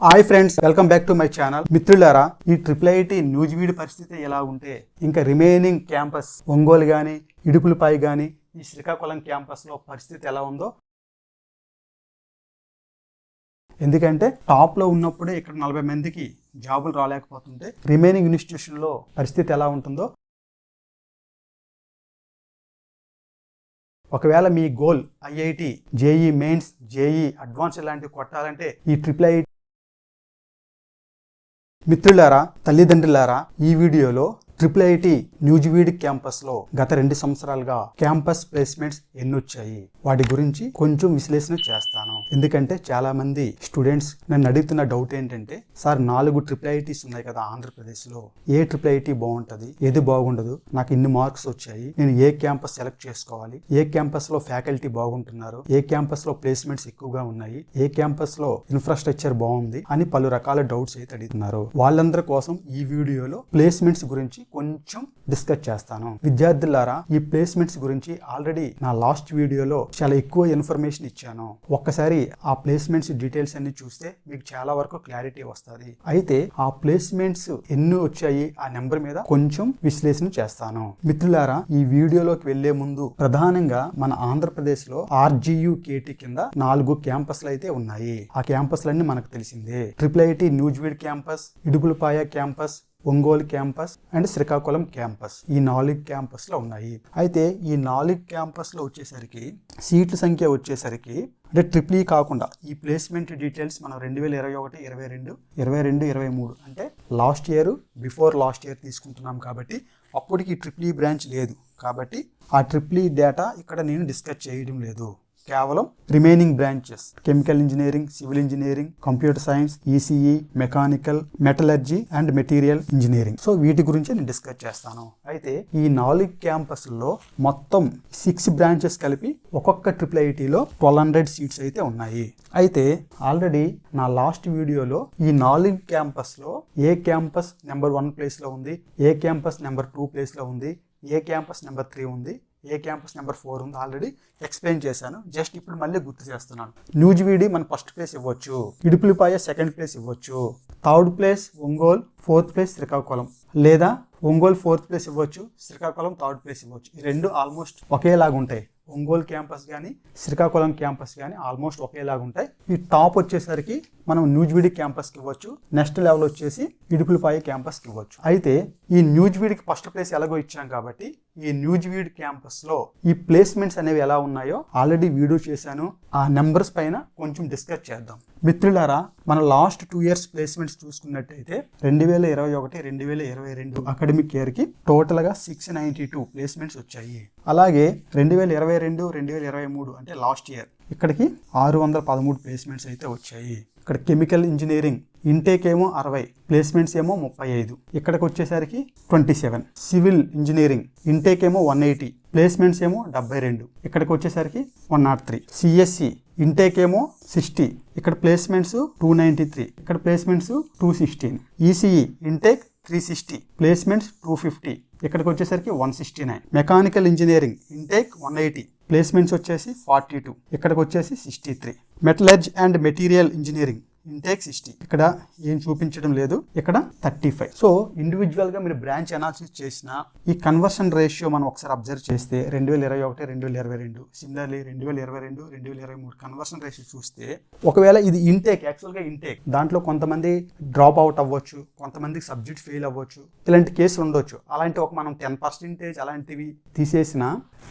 Hi friends welcome back to my channel మిత్రులారా ఈ triple IT Nuzvid పరిస్థితి ఎలా ఉంటే ఇంకా రిమైనింగ్ క్యాంపస్ ఒంగోలు కానీ ఇడుపులపై కానీ ఈ శ్రీకాకుళం క్యాంపస్లో పరిస్థితి ఎలా ఉందో ఎందుకంటే టాప్లో ఉన్నప్పుడే ఇక్కడ నలభై మందికి జాబులు రాలేకపోతుంటే రిమైనింగ్ ఇన్స్టిట్యూషన్లో పరిస్థితి ఎలా ఉంటుందో ఒకవేళ మీ goal IIT JEE mains JEE advance ఇలాంటివి కొట్టాలంటే ఈ ట్రిపుల్ ఐటీ మిత్రులారా తల్లిదండ్రులారా ఈ వీడియోలో ట్రిపుల్ ఐటి న్యూజివీడ్ క్యాంపస్లో గత రెండు సంవత్సరాలుగా క్యాంపస్ ప్లేస్మెంట్స్ ఎన్ని వచ్చాయి వాటి గురించి కొంచెం విశ్లేషణ చేస్తాను. ఎందుకంటే చాలా మంది స్టూడెంట్స్ నన్ను అడుగుతున్న డౌట్ ఏంటంటే సార్ నాలుగు ట్రిపుల్ ఐటీస్ ఉన్నాయి కదా ఆంధ్రప్రదేశ్లో ఏ ట్రిపుల్ ఐటీ బాగుంటది? ఏది బాగుండదు? నాకు ఇన్ని మార్క్స్ వచ్చాయి. నేను ఏ క్యాంపస్ సెలెక్ట్ చేసుకోవాలి? ఏ క్యాంపస్లో ఫ్యాకల్టీ బాగుంటున్నారు? ఏ క్యాంపస్లో ప్లేస్మెంట్స్ ఎక్కువగా ఉన్నాయి? ఏ క్యాంపస్లో ఇన్ఫ్రాస్ట్రక్చర్ బాగుంది? అని పలు రకాల డౌట్స్ అయితే అడుగుతున్నారు. వాళ్ళందరి కోసం ఈ వీడియోలో ప్లేస్మెంట్స్ గురించి కొంచెం డిస్కస్ చేస్తాను. విద్యార్థులారా ఈ ప్లేస్మెంట్స్ గురించి ఆల్రెడీ నా లాస్ట్ వీడియోలో చాలా ఎక్కువ ఇన్ఫర్మేషన్ ఇచ్చాను. ఒక్కసారి ఆ ప్లేస్మెంట్స్ డీటెయిల్స్ అన్ని చూస్తే మీకు చాలా వరకు క్లారిటీ వస్తుంది. అయితే ఆ ప్లేస్మెంట్స్ ఎన్ని వచ్చాయి ఆ నెంబర్ మీద కొంచెం విశ్లేషణ చేస్తాను. మిత్రులారా ఈ వీడియోలోకి వెళ్ళే ముందు ప్రధానంగా మన ఆంధ్రప్రదేశ్లో ఆర్జీయు కేటీ కింద నాలుగు క్యాంపస్లు అయితే ఉన్నాయి. ఆ క్యాంపస్లన్నీ మనకు తెలిసిందే. Triple IT Nuzvid campus Idupulapaya campus Ongole campus and Srikakulam campus ఈ నాలుగు క్యాంపస్లో ఉన్నాయి. అయితే ఈ నాలుగు క్యాంపస్లో వచ్చేసరికి సీట్ల సంఖ్య వచ్చేసరికి అంటే ట్రిపుల్ ఈ కాకుండా ఈ ప్లేస్మెంట్ డీటెయిల్స్ మనం రెండు వేల ఇరవై ఒకటి ఇరవై రెండు ఇరవై రెండు ఇరవై మూడు అంటే last year before last year తీసుకుంటున్నాం కాబట్టి అప్పటికి ట్రిపుల్ ఈ బ్రాంచ్ లేదు. కాబట్టి ఆ ట్రిపుల్ ఈ డేటా ఇక్కడ నేను డిస్కస్ చేయడం లేదు. కేవలం remaining branches. Chemical engineering civil engineering computer science ECE mechanical metallurgy and material engineering. So వీటి గురించి నేను డిస్కస్ చేస్తాను. అయితే ఈ నాలుగు క్యాంపస్లో మొత్తం సిక్స్ బ్రాంచెస్ కలిపి ఒక్కొక్క ట్రిపుల్ ఐటీలో ట్వెల్వ్ హండ్రెడ్ సీట్స్ అయితే ఉన్నాయి. అయితే ఆల్రెడీ నా లాస్ట్ వీడియోలో ఈ నాలుగు క్యాంపస్లో ఏ క్యాంపస్ నెంబర్ వన్ ప్లేస్లో ఉంది ఏ క్యాంపస్ నెంబర్ టూ ప్లేస్లో ఉంది ఏ క్యాంపస్ నెంబర్ త్రీ ఉంది ఏ క్యాంపస్ నెంబర్ ఫోర్ ఉంది ఆల్రెడీ ఎక్స్ప్లెయిన్ చేశాను. జస్ట్ ఇప్పుడు మళ్ళీ గుర్తు చేస్తున్నాను. న్యూజివీడి మన ఫస్ట్ ప్లేస్ ఇవ్వచ్చు. ఇడుపులిపాయ సెకండ్ ప్లేస్ ఇవ్వచ్చు. Third place Ongole fourth place Srikakulam. లేదా ఒంగోలు ఫోర్త్ ప్లేస్ ఇవ్వచ్చు శ్రీకాకుళం థర్డ్ ప్లేస్ ఇవ్వచ్చు. ఈ రెండు ఆల్మోస్ట్ ఒకేలాగా ఉంటాయి. ఒంగోలు క్యాంపస్ కానీ శ్రీకాకుళం క్యాంపస్ కానీ ఆల్మోస్ట్ ఒకేలాగా ఉంటాయి. ఈ టాప్ వచ్చేసరికి మనం న్యూజ్విడి క్యాంపస్కి ఇవ్వచ్చు. నెక్స్ట్ లెవెల్ వచ్చేసి ఇడుపులపాయ క్యాంపస్కి ఇవ్వచ్చు. అయితే ఈ న్యూజ్విడికి ఫస్ట్ ప్లేస్ ఎలాగో ఇచ్చాం కాబట్టి ఈ న్యూజ్వీడ్ క్యాంపస్లో ఈ ప్లేస్మెంట్స్ అనేవి ఎలా ఉన్నాయో ఆల్రెడీ వీడియో చేశాను. ఆ నెంబర్స్ పైన కొంచెం డిస్కస్ చేద్దాం. మిత్రులారా మన లాస్ట్ టూ ఇయర్స్ ప్లేస్మెంట్స్ చూసుకున్నట్టయితే రెండు వేల ఇరవై ఒకటి రెండు వేల ఇరవై రెండు అకాడమిక్ ఇయర్కి టోటల్గా సిక్స్ నైంటీ టూ ప్లేస్మెంట్స్ వచ్చాయి. అలాగే రెండు వేల ఇరవై రెండు రెండు వేల ఇరవై మూడు అంటే లాస్ట్ ఇయర్. ఇక్కడికి ఆరు వందల పదమూడు ప్లేస్మెంట్స్ అయితే వచ్చాయి. ఇక్కడ కెమికల్ ఇంజనీరింగ్ ఇంటేక్ ఏమో అరవై ప్లేస్మెంట్స్ ఏమో ముప్పై ఐదు. ఇక్కడికి వచ్చేసరికి twenty seven. Civil engineering intake ఏమో వన్ ఎయిటీ ప్లేస్మెంట్స్ ఏమో డెబ్బై రెండు. ఇక్కడికి వచ్చేసరికి one not three. CSE intake ఏమో సిక్స్టీ. ఇక్కడ ప్లేస్మెంట్స్ టూ నైంటీ త్రీ. ఇక్కడ placements two sixteen. ECE intake three sixty placements two fifty. ఇక్కడికి వచ్చేసరికి one sixty nine. Mechanical engineering intake one eighty placements వచ్చేసి ఫార్టీ టూ ఇక్కడికి వచ్చేసి sixty three metallurgy and material engineering intake sixty. ఇక్కడ ఏం చూపించడం లేదు. ఇక్కడ థర్టీ ఫైవ్. సో ఇండివిజువల్గా మీరు బ్రాంచ్ అనాలిసిస్ చేసిన ఈ కన్వర్షన్ రేషియో మనం ఒకసారి అబ్జర్వ్ చేస్తే రెండు వేల ఇరవై ఒకటి రెండు వేల ఇరవై రెండు సిమిలర్లీ రెండు వేల ఇరవై రెండు రెండు వేల ఇరవై మూడు కన్వర్షన్ రేషియో చూస్తే ఒకవేళ ఇది ఇంటేక్ యాక్చువల్గా ఇంటేక్ దాంట్లో కొంతమంది డ్రాప్ అవుట్ అవ్వచ్చు కొంతమందికి సబ్జెక్ట్ ఫెయిల్ అవ్వచ్చు ఇలాంటి కేసులు ఉండొచ్చు. అలాంటి ఒక మనం టెన్ పర్సెంటేజ్ అలాంటివి తీసేసిన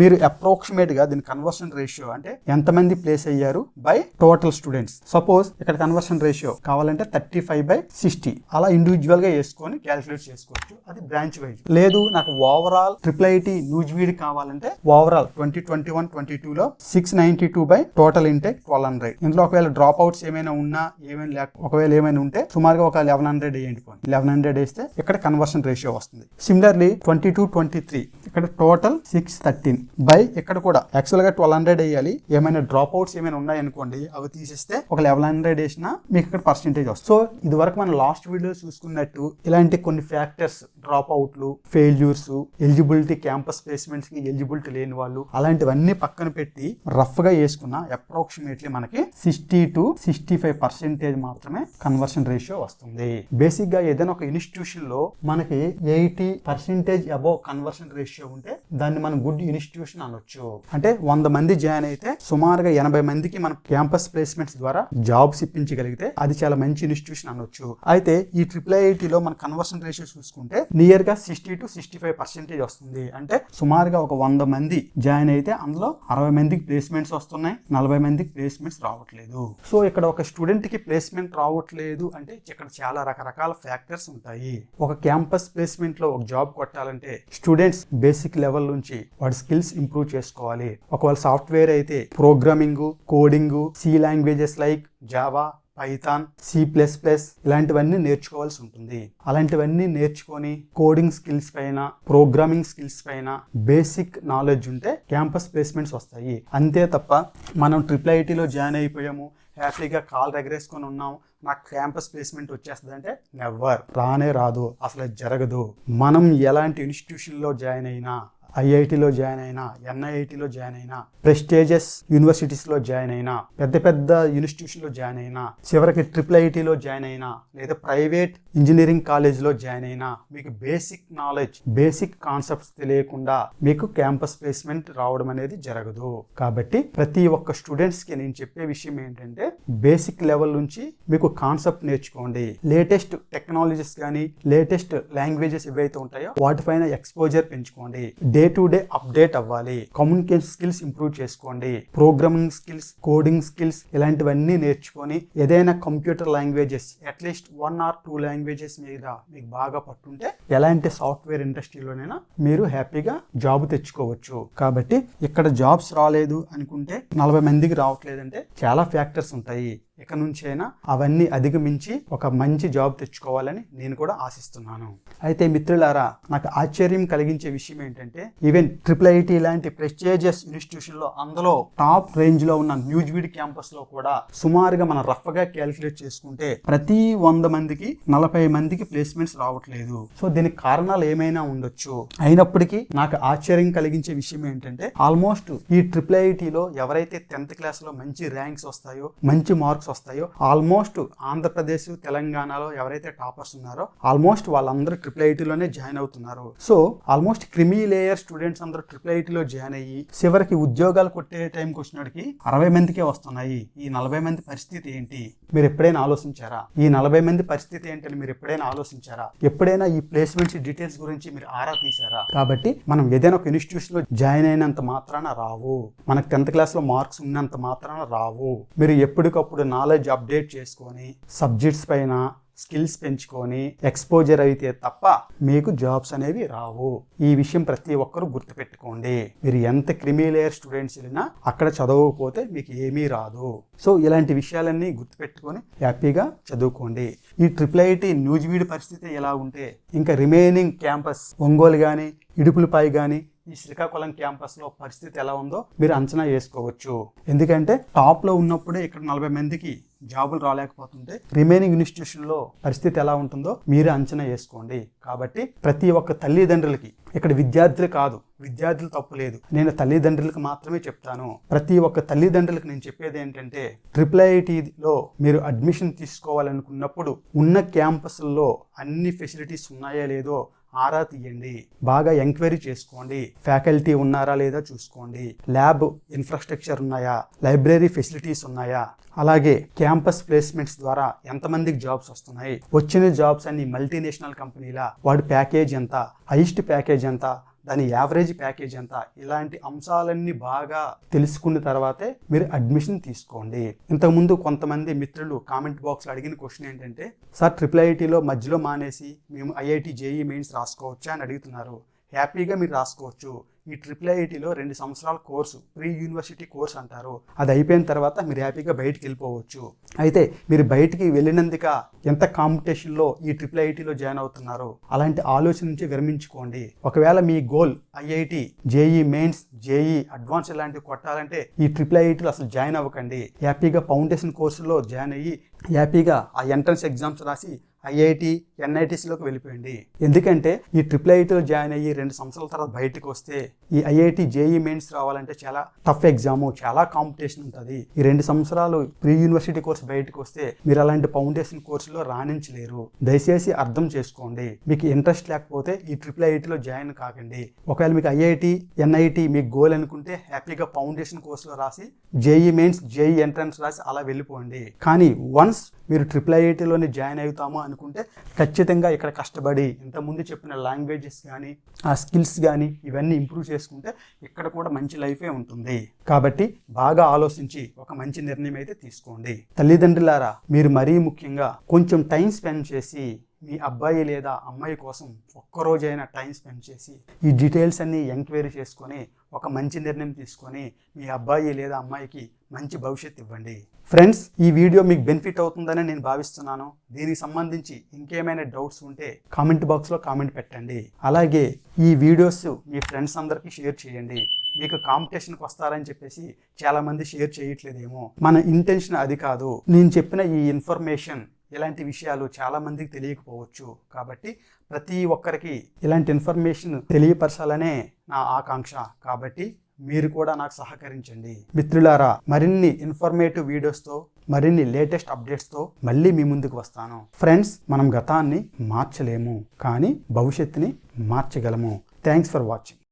మీరు అప్రాక్సిమేట్గా దీని కన్వర్షన్ రేషియో అంటే ఎంతమంది ప్లేస్ అయ్యారు బై టోటల్ స్టూడెంట్స్ సపోజ్ ఇక్కడ కన్వర్షన్ రేషియో కావాలంటే థర్టీ ఫైవ్ బై సిక్స్టీ అలా ఇండివిజువల్గా వేసుకొని క్యాలిక్యులేట్ చేసుకోవచ్చు. అది బ్రాంచ్ వైజ్ లేదు నాకు ఓవరాల్ ట్రిపుల్ ఐటీ న్యూజ్వీడ్ కావాలంటే overall twenty twenty one twenty టూలో six ninety two by total intake twelve hundred ఇందులో ఒకవేళ డ్రాప్ అవుట్స్ ఏమైనా ఉన్నా ఏమైనా లేక ఒకవేళ ఏమైనా ఉంటే సుమారుగా ఒక లెవెన్ హండ్రెడ్ వేయండి పోనీ లెవెన్ హండ్రెడ్ వేస్తే ఇక్కడ కన్వర్షన్ రేషియో వస్తుంది. Similarly twenty two twenty three ఇక్కడ total six thirty fourteen by ఇక్కడ కూడా యాక్చువల్గా ట్వెల్వ్ హండ్రెడ్ వేయాలి. ఏమైనా డ్రాప్ అవుట్స్ ఏమైనా ఉన్నాయనుకోండి అవి తీసేస్తే ఒక లెవెన్ హండ్రెడ్ వేసినా మీకు ఇక్కడ పర్సెంటేజ్ వస్తుంది. సో ఇది వరకు మనం లాస్ట్ వీడియో చూసుకున్నట్టు ఇలాంటి కొన్ని ఫ్యాక్టర్స్ డ్రాప్ అవుట్లు ఫెయిల్యూర్స్ ఎలిజిబిలిటీ క్యాంపస్ ప్లేస్మెంట్స్కి ఎలిజిబిలిటీ లేని వాళ్ళు అలాంటివన్నీ పక్కన పెట్టి రఫ్గా వేసుకున్న అప్రాక్సిమేట్లీ మనకి sixty to sixty five percentage మాత్రమే కన్వర్షన్ రేషియో వస్తుంది. బేసిక్గా ఏదైనా ఒక ఇన్స్టిట్యూషన్లో మనకి eighty percentage above conversion ratio ఉంటే దాన్ని మనం గుడ్ ఇన్స్టిట్యూషన్ అనొచ్చు. అంటే వంద మంది జాయిన్ అయితే సుమారుగా ఎనభై మందికి మనం క్యాంపస్ ప్లేస్మెంట్స్ ద్వారా జాబ్స్ ఇప్పించగలిగితే అది చాలా మంచి ఇన్స్టిట్యూషన్ అనొచ్చు. అయితే ఈ ట్రిపుల్ ఐఐటిలో మన కన్వర్షన్ రేషియో చూసుకుంటే నియర్గా sixty to sixty five percentage వస్తుంది. అంటే సుమారుగా ఒక వంద మంది జాయిన్ అయితే అందులో అరవై మందికి ప్లేస్మెంట్స్ వస్తున్నాయి నలభై మందికి ప్లేస్మెంట్స్ రావట్లేదు. సో ఇక్కడ ఒక స్టూడెంట్కి ప్లేస్మెంట్ రావట్లేదు అంటే ఇక్కడ చాలా రకరకాల ఫ్యాక్టర్స్ ఉంటాయి. ఒక క్యాంపస్ ప్లేస్మెంట్లో ఒక జాబ్ కొట్టాలంటే స్టూడెంట్స్ బేసిక్ లెవెల్ నుంచి వాడి స్కిల్స్ ఇంప్రూవ్ చేసుకోవాలి. ఒకవేళ సాఫ్ట్వేర్ అయితే programming coding C languages like Java Python C plus plus ఇలాంటివన్నీ నేర్చుకోవాల్సి ఉంటుంది. అలాంటివన్నీ నేర్చుకొని కోడింగ్ స్కిల్స్ పైన ప్రోగ్రామింగ్ స్కిల్స్ పైన బేసిక్ నాలెడ్జ్ ఉంటే క్యాంపస్ ప్లేస్మెంట్స్ వస్తాయి. అంతే తప్ప మనం ట్రిపుల్ ఐటీలో జాయిన్ అయిపోయాము హ్యాపీగా కాల్ ఎగరేసుకొని ఉన్నాం నాకు క్యాంపస్ ప్లేస్మెంట్ వచ్చేస్తుంది అంటే నెవర్. రానే రాదు అసలు జరగదు. మనం ఎలాంటి ఇన్స్టిట్యూషన్లో జాయిన్ అయినా ఐఐటిలో జాయిన్ అయినా ఎన్ఐఐటిలో జాయిన్ అయినా ప్రెస్టేజెస్ యూనివర్సిటీస్లో జాయిన్ అయినా పెద్ద పెద్ద ఇన్స్టిట్యూషన్లో జాయిన్ అయినా చివరికి ట్రిపుల్ ఐటీలో జాయిన్ అయినా లేదా ప్రైవేట్ ఇంజనీరింగ్ కాలేజ్లో జాయిన్ అయినా మీకు బేసిక్ నాలెడ్జ్ బేసిక్ కాన్సెప్ట్స్ తెలియకుండా మీకు క్యాంపస్ ప్లేస్మెంట్ రావడం అనేది జరగదు. కాబట్టి ప్రతి ఒక్క స్టూడెంట్స్కి నేను చెప్పే విషయం ఏంటంటే బేసిక్ లెవెల్ నుంచి మీకు కాన్సెప్ట్ నేర్చుకోండి. లేటెస్ట్ టెక్నాలజీస్ కానీ లేటెస్ట్ లాంగ్వేజెస్ ఏవైతే ఉంటాయో వాటిపైన ఎక్స్పోజర్ పెంచుకోండి. Day day to day update అవ్వాలి. కమ్యూనికేషన్ స్కిల్స్ ఇంప్రూవ్ చేసుకోండి. ప్రోగ్రామింగ్ స్కిల్స్ కోడింగ్ స్కిల్స్ ఇలాంటివన్నీ నేర్చుకొని ఏదైనా computer languages at least one or two languages మీద మీకు బాగా పట్టుంటే ఎలాంటి సాఫ్ట్వేర్ ఇండస్ట్రీలోనైనా మీరు హ్యాపీగా జాబ్ తెచ్చుకోవచ్చు. కాబట్టి ఇక్కడ జాబ్స్ రాలేదు అనుకుంటే నలభై మందికి రావట్లేదంటే చాలా ఫ్యాక్టర్స్ ఉంటాయి. ఇక నుంచైనా అవన్నీ అధిగమించి ఒక మంచి జాబ్ తెచ్చుకోవాలని నేను కూడా ఆశిస్తున్నాను. అయితే మిత్రులారా నాకు ఆశ్చర్యం కలిగించే విషయం ఏంటంటే ఈవెన్ ట్రిపుల్ ఐటీ లాంటి ప్రెస్టేజియస్ ఇన్స్టిట్యూషన్లో అందులో టాప్ రేంజ్లో ఉన్న న్యూజ్వీడ్ క్యాంపస్లో కూడా సుమారుగా మనం రఫ్గా క్యాలిక్యులేట్ చేసుకుంటే ప్రతి వంద మందికి నలభై మందికి ప్లేస్మెంట్స్ రావట్లేదు. సో దీనికి కారణాలు ఏమైనా ఉండొచ్చు? అయినప్పటికీ నాకు ఆశ్చర్యం కలిగించే విషయం ఏంటంటే ఆల్మోస్ట్ ఈ ట్రిపుల్ ఐటీలో ఎవరైతే టెన్త్ క్లాస్లో మంచి ర్యాంక్స్ వస్తాయో మంచి మార్క్స్ వస్తాయో ఆల్మోస్ట్ ఆంధ్రప్రదేశ్ తెలంగాణలో ఎవరైతే టాపర్స్ ఉన్నారో ఆల్మోస్ట్ వాళ్ళందరూ ట్రిపుల్ ఐటీలోనే జాయిన్ అవుతున్నారు. So almost creamy layer students అందరూ ట్రిపుల్ ఐటీలో జాయిన్ అయ్యి చివరికి ఉద్యోగాలు కొట్టే టైంకి వచ్చినడికి అరవై మందికే వస్తున్నాయి. ఈ నలభై మంది పరిస్థితి ఏంటి? మీరు ఎప్పుడైనా ఆలోచించారా? ఈ నలభై మంది పరిస్థితి ఏంటని మీరు ఎప్పుడైనా ఆలోచించారా? ఎప్పుడైనా ఈ ప్లేస్మెంట్స్ డీటెయిల్స్ గురించి మీరు ఆరా తీసారా కాబట్టి మనం ఏదైనా ఒక ఇన్స్టిట్యూషన్లో జాయిన్ అయినంత మాత్రాన రావు. మనకు టెన్త్ క్లాస్లో మార్క్స్ ఉన్నంత మాత్రాన రావు. మీరు ఎప్పటికప్పుడు నాలెడ్జ్ అప్డేట్ చేసుకొని సబ్జెక్ట్స్ పైన స్కిల్స్ పెంచుకొని ఎక్స్పోజర్ అయితే తప్ప మీకు జాబ్స్ అనేవి రావు. ఈ విషయం ప్రతి ఒక్కరూ గుర్తుపెట్టుకోండి. మీరు ఎంత క్రిమిలేయర్ స్టూడెంట్స్ వెళ్ళినా అక్కడ చదవకపోతే మీకు ఏమీ రాదు. సో ఇలాంటి విషయాలన్నీ గుర్తుపెట్టుకొని హ్యాపీగా చదువుకోండి. ఈ ట్రిపుల్ ఐటీ న్యూజివీడ్ పరిస్థితి ఎలా ఉంటే ఇంకా రిమైనింగ్ క్యాంపస్ ఒంగోలు కానీ ఇడుపులపై కానీ ఈ శ్రీకాకుళం క్యాంపస్లో పరిస్థితి ఎలా ఉందో మీరు అంచనా వేసుకోవచ్చు. ఎందుకంటే టాప్లో ఉన్నప్పుడే ఇక్కడ నలభై మందికి జాబులు రాలేకపోతుంటే రిమైనింగ్ ఇన్స్టిట్యూషన్లో పరిస్థితి ఎలా ఉంటుందో మీరే అంచనా వేసుకోండి. కాబట్టి ప్రతి ఒక్క తల్లిదండ్రులకి ఇక్కడ విద్యార్థులు కాదు విద్యార్థులు తప్పు లేదు. నేను తల్లిదండ్రులకు మాత్రమే చెప్తాను. ప్రతి ఒక్క తల్లిదండ్రులకు నేను చెప్పేది ఏంటంటే ట్రిపుల్ ఐటీలో మీరు అడ్మిషన్ తీసుకోవాలనుకున్నప్పుడు ఉన్న క్యాంపస్లో అన్ని ఫెసిలిటీస్ ఉన్నాయా లేదో ఆరా తీయండి. బాగా ఎంక్వైరీ చేసుకోండి. ఫ్యాకల్టీ ఉన్నారా లేదా చూసుకోండి. ల్యాబ్ ఇన్ఫ్రాస్ట్రక్చర్ ఉన్నాయా? లైబ్రరీ ఫెసిలిటీస్ ఉన్నాయా? అలాగే క్యాంపస్ ప్లేస్మెంట్స్ ద్వారా ఎంతమందికి జాబ్స్ వస్తున్నాయి? వచ్చిన జాబ్స్ అన్ని మల్టీనేషనల్ కంపెనీల? వాడి ప్యాకేజ్ ఎంత? హైయెస్ట్ ప్యాకేజ్ ఎంత? దాని యావరేజ్ ప్యాకేజ్ ఎంత? ఇలాంటి అంశాలన్నీ బాగా తెలుసుకున్న తర్వాతే మీరు అడ్మిషన్ తీసుకోండి. ఇంతకుముందు కొంతమంది మిత్రులు కామెంట్ బాక్స్లో అడిగిన క్వశ్చన్ ఏంటంటే సార్ ట్రిపుల్ ఐటీలో మధ్యలో మానేసి మేము ఐఐటి జేఈ మెయిన్స్ రాసుకోవచ్చా? అని అడుగుతున్నారు. హ్యాపీగా మీరు రాసుకోవచ్చు. ఈ ట్రిపుల్ ఐఐటిలో రెండు సంవత్సరాల కోర్సు ప్రీ యూనివర్సిటీ కోర్స్ అంటారు. అది అయిపోయిన తర్వాత మీరు హ్యాపీగా బయటికి వెళ్ళిపోవచ్చు. అయితే మీరు బయటికి వెళ్ళినందుక ఎంత కాంపిటీషన్లో ఈ ట్రిపుల్ ఐఐటిలో జాయిన్ అవుతున్నారు? అలాంటి ఆలోచన నుంచి విరమించుకోండి. ఒకవేళ మీ goal IIT JEE mains JEE advance ఇలాంటివి కొట్టాలంటే ఈ ట్రిపుల్ ఐఐటీలో అసలు జాయిన్ అవ్వకండి. హ్యాపీగా ఫౌండేషన్ కోర్సులో జాయిన్ అయ్యి హ్యాపీగా ఆ ఎంట్రన్స్ ఎగ్జామ్స్ రాసి ఐఐటి ఎన్ఐటీసీలోకి వెళ్ళిపోయింది ఎందుకంటే ఈ ట్రిపుల్ ఐటీలో జాయిన్ అయ్యి రెండు సంవత్సరాల తర్వాత బయటకు వస్తే ఈ ఐఐటి జేఈ మెయిన్స్ రావాలంటే చాలా టఫ్ ఎగ్జామ్ చాలా కాంపిటీషన్ ఉంటుంది. ఈ రెండు సంవత్సరాలు ప్రీ యూనివర్సిటీ కోర్స్ బయటకు వస్తే మీరు అలాంటి ఫౌండేషన్ కోర్సులో రాణించలేరు. దయచేసి అర్థం చేసుకోండి. మీకు ఇంట్రెస్ట్ లేకపోతే ఈ ట్రిపుల్ ఐఐటిలో జాయిన్ కాకండి. ఒకవేళ మీకు ఐఐటి ఎన్ఐటి మీకు గోల్ అనుకుంటే హ్యాపీగా ఫౌండేషన్ కోర్సులో రాసి జేఈ మెయిన్స్ జేఈ ఎంట్రన్స్ రాసి అలా వెళ్ళిపోండి. కానీ వన్స్ మీరు ట్రిపుల్ ఐఐటీలోనే జాయిన్ అవుతాము అనుకుంటే ఖచ్చితంగా ఇక్కడ కష్టపడి ఇంతకుముందు చెప్పిన లాంగ్వేజెస్ కానీ ఆ స్కిల్స్ కానీ ఇవన్నీ ఇంప్రూవ్ చేసుకుంటే ఇక్కడ కూడా మంచి లైఫే ఉంటుంది. కాబట్టి బాగా ఆలోచించి ఒక మంచి నిర్ణయం అయితే తీసుకోండి. తల్లిదండ్రులారా మీరు మరీ ముఖ్యంగా కొంచెం టైం స్పెండ్ చేసి మీ అబ్బాయి లేదా అమ్మాయి కోసం ఒక్కరోజైనా టైం స్పెండ్ చేసి ఈ డీటెయిల్స్ అన్ని ఎంక్వైరీ చేసుకొని ఒక మంచి నిర్ణయం తీసుకొని మీ అబ్బాయి లేదా అమ్మాయికి మంచి భవిష్యత్తు ఇవ్వండి. ఫ్రెండ్స్ ఈ వీడియో మీకు బెనిఫిట్ అవుతుందని నేను భావిస్తున్నాను. దీనికి సంబంధించి ఇంకేమైనా డౌట్స్ ఉంటే కామెంట్ బాక్స్లో కామెంట్ పెట్టండి. అలాగే ఈ వీడియోస్ మీ ఫ్రెండ్స్ అందరికీ షేర్ చేయండి. మీకు కాంపిటీషన్కి వస్తారని చెప్పేసి చాలామంది షేర్ చేయట్లేదేమో. మన ఇంటెన్షన్ అది కాదు. నేను చెప్పిన ఈ ఇన్ఫర్మేషన్ ఇలాంటి విషయాలు చాలామందికి తెలియకపోవచ్చు. కాబట్టి ప్రతి ఒక్కరికి ఇలాంటి ఇన్ఫర్మేషన్ తెలియపరచాలనే నా ఆకాంక్ష. కాబట్టి మీరు కూడా నాకు సహకరించండి. మిత్రులారా మరిన్ని ఇన్ఫర్మేటివ్ వీడియోస్తో మరిన్ని లేటెస్ట్ అప్డేట్స్తో మళ్ళీ మీ ముందుకు వస్తాను. ఫ్రెండ్స్ మనం గతాన్ని మార్చలేము. కానీ భవిష్యత్తుని మార్చగలము. Thanks for watching.